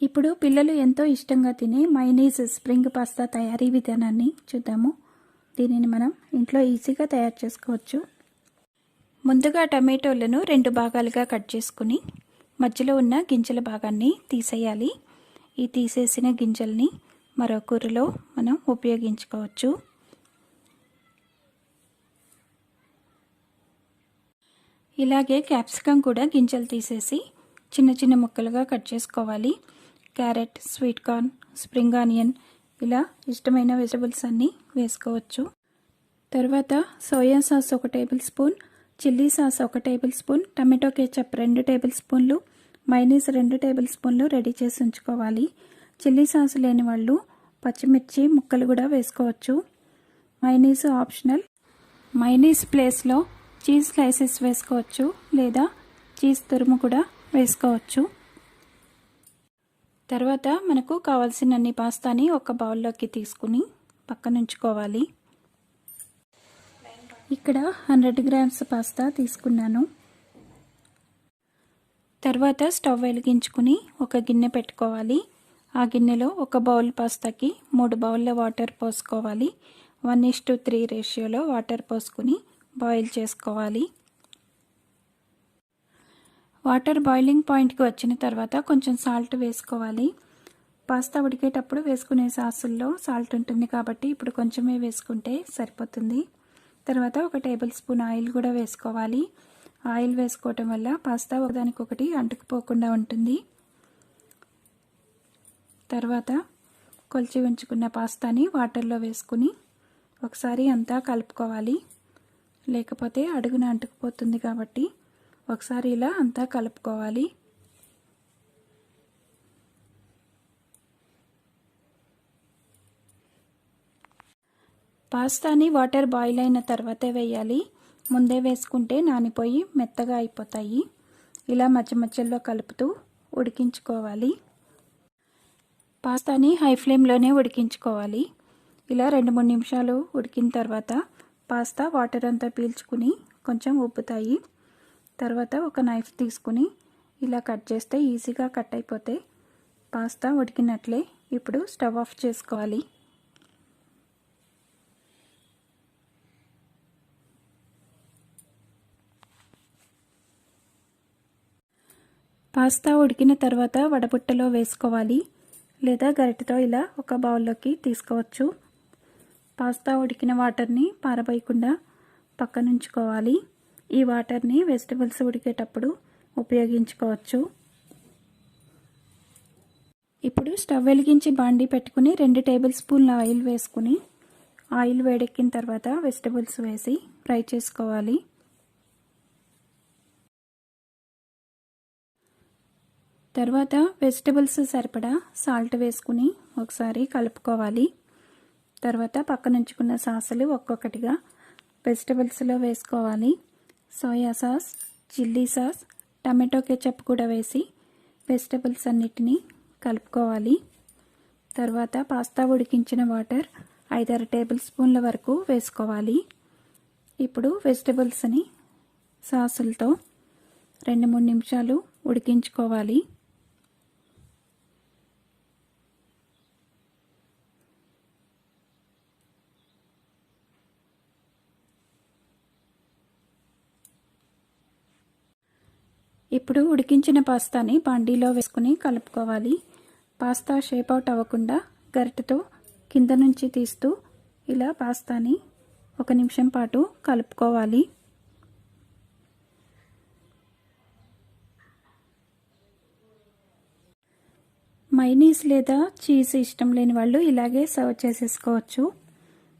ఇప్పుడు పిల్లలు ఎంతో ఇష్టంగా తినే మైనీస్ స్ప్రింగ్ పాస్తా తయారీ విధానాన్ని చూద్దాము. దీనిని మనం ఇంట్లో ఈజీగా తయారు చేసుకోవచ్చు. ముందుగా టమాటోలను రెండు భాగాలుగా కట్ చేసుకుని మధ్యలో ఉన్న గింజల భాగాన్ని తీసేయాలి. ఈ తీసేసిన గింజల్ని మరో కూరలో మనం ఉపయోగించుకోవచ్చు. ఇలాగే క్యాప్సికం కూడా గింజలు తీసేసి చిన్న చిన్న ముక్కలుగా కట్ చేసుకోవాలి. Carrot sweet corn spring onion ఇలా ఇష్టమైన వెజిటబుల్స్ అన్నీ వేసుకోవచ్చు. తర్వాత సోయా సాస్ ఒక టేబుల్ స్పూన్ చిల్లీ సాస్ ఒక టేబుల్ స్పూన్ టమాటో కేచప్ రెండు టేబుల్ స్పూన్లు మైనీస్ రెండు టేబుల్ స్పూన్లు రెడీ చేసి ఉంచుకోవాలి. చిల్లీ సాస్ లేని వాళ్ళు పచ్చిమిర్చి ముక్కలు కూడా వేసుకోవచ్చు. Mayonnaise optional. మైనీస్ ప్లేస్లో చీజ్ స్లైసెస్ వేసుకోవచ్చు లేదా చీజ్ తురుము కూడా వేసుకోవచ్చు. తర్వాత మనకు కావాల్సినన్ని పాస్తాని ఒక బౌల్లోకి తీసుకుని పక్కనుంచుకోవాలి. ఇక్కడ హండ్రెడ్ గ్రామ్స్ పాస్తా తీసుకున్నాను. తర్వాత స్టవ్ వెలిగించుకుని ఒక గిన్నె పెట్టుకోవాలి. ఆ గిన్నెలో ఒక బౌల్ పాస్తాకి మూడు బౌల్ల వాటర్ పోసుకోవాలి. వన్ ఇస్ టు త్రీ రేషియోలో వాటర్ పోసుకుని బాయిల్ చేసుకోవాలి. వాటర్ బాయిలింగ్ పాయింట్కి వచ్చిన తర్వాత కొంచెం సాల్ట్ వేసుకోవాలి. పాస్తా ఉడికేటప్పుడు వేసుకునే సాసుల్లో సాల్ట్ ఉంటుంది కాబట్టి ఇప్పుడు కొంచెమే వేసుకుంటే సరిపోతుంది. తర్వాత ఒక టేబుల్ స్పూన్ ఆయిల్ కూడా వేసుకోవాలి. ఆయిల్ వేసుకోవటం వల్ల పాస్తా ఒకదానికొకటి అంటుకుపోకుండా ఉంటుంది. తర్వాత కొలిచి ఉంచుకున్న పాస్తాని వాటర్లో వేసుకుని ఒకసారి అంతా కలుపుకోవాలి. లేకపోతే అడుగున అంటుకుపోతుంది కాబట్టి ఒకసారి ఇలా అంతా కలుపుకోవాలి. పాస్తాని వాటర్ బాయిల్ అయిన తర్వాతే వేయాలి. ముందే వేసుకుంటే నానిపోయి మెత్తగా అయిపోతాయి. ఇలా మధ్య మధ్యలో కలుపుతూ ఉడికించుకోవాలి. పాస్తాని హై ఫ్లేమ్లోనే ఉడికించుకోవాలి. ఇలా రెండు మూడు నిమిషాలు ఉడికిన తర్వాత పాస్తా వాటర్ అంతా పీల్చుకుని కొంచెం ఉబ్బుతాయి. తర్వాత ఒక నైఫ్ తీసుకుని ఇలా కట్ చేస్తే ఈజీగా కట్ అయిపోతే పాస్తా ఉడికినట్లే ఇప్పుడు స్టవ్ ఆఫ్ చేసుకోవాలి. పాస్తా ఉడికిన తర్వాత వడబుట్టలో వేసుకోవాలి లేదా గరిటతో ఇలా ఒక బౌల్లోకి తీసుకోవచ్చు. పాస్తా ఉడికిన వాటర్ని పారబోయకుండా పక్కనుంచుకోవాలి. ఈ వాటర్ని వెజిటబుల్స్ ఉడికేటప్పుడు ఉపయోగించుకోవచ్చు. ఇప్పుడు స్టవ్ వెలిగించి బాండీ పెట్టుకుని రెండు టేబుల్ స్పూన్ల ఆయిల్ వేసుకుని ఆయిల్ వేడెక్కిన తర్వాత వెజిటబుల్స్ వేసి ఫ్రై చేసుకోవాలి. తర్వాత వెజిటబుల్స్ సరిపడా సాల్ట్ వేసుకుని ఒకసారి కలుపుకోవాలి. తర్వాత పక్కనుంచుకున్న సాసులు ఒక్కొక్కటిగా వెజిటబుల్స్లో వేసుకోవాలి. Soya sauce chilli sauce tomato ketchup కూడా వేసి వెజిటబుల్స్ అన్నిటినీ కలుపుకోవాలి. తర్వాత పాస్తా ఉడికించిన వాటర్ ఐదారు టేబుల్ స్పూన్ల వరకు వేసుకోవాలి. ఇప్పుడు వెజిటబుల్స్ని సాసులతో రెండు మూడు నిమిషాలు ఉడికించుకోవాలి. ఇప్పుడు ఉడికించిన పాస్తాని బాండీలో వేసుకుని కలుపుకోవాలి. పాస్తా షేప్ అవుట్ అవ్వకుండా గరిటెతో కింద నుంచి తీస్తూ ఇలా పాస్తాని ఒక నిమిషం పాటు కలుపుకోవాలి. మైనీస్ లేదా చీజ్ ఇష్టం లేని వాళ్ళు ఇలాగే సర్వ్ చేసేసుకోవచ్చు.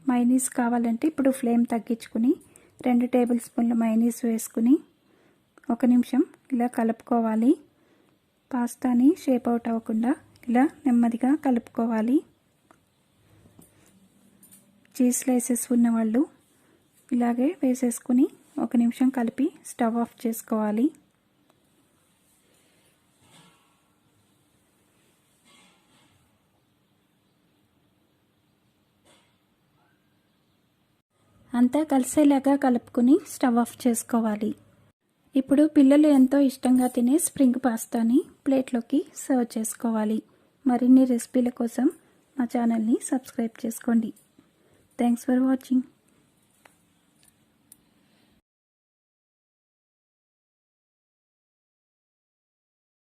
మైనీస్ కావాలంటే ఇప్పుడు ఫ్లేమ్ తగ్గించుకుని రెండు టేబుల్ స్పూన్ల మైనీస్ వేసుకుని ఒక నిమిషం ఇలా కలుపుకోవాలి. పాస్తాని షేప్ అవుట్ అవ్వకుండా ఇలా నెమ్మదిగా కలుపుకోవాలి. చీజ్ స్లైసెస్ ఉన్నవాళ్ళు ఇలాగే వేసేసుకుని ఒక నిమిషం కలిపి స్టవ్ ఆఫ్ చేసుకోవాలి. అంతా కలిసేలాగా కలుపుకుని స్టవ్ ఆఫ్ చేసుకోవాలి. ఇప్పుడు పిల్లలు ఎంతో ఇష్టంగా తినే స్ప్రింగ్ పాస్తాని ప్లేట్లోకి సర్వ్ చేసుకోవాలి. మరిన్ని రెసిపీల కోసం మా ఛానల్ని సబ్స్క్రైబ్ చేసుకోండి. Thanks for watching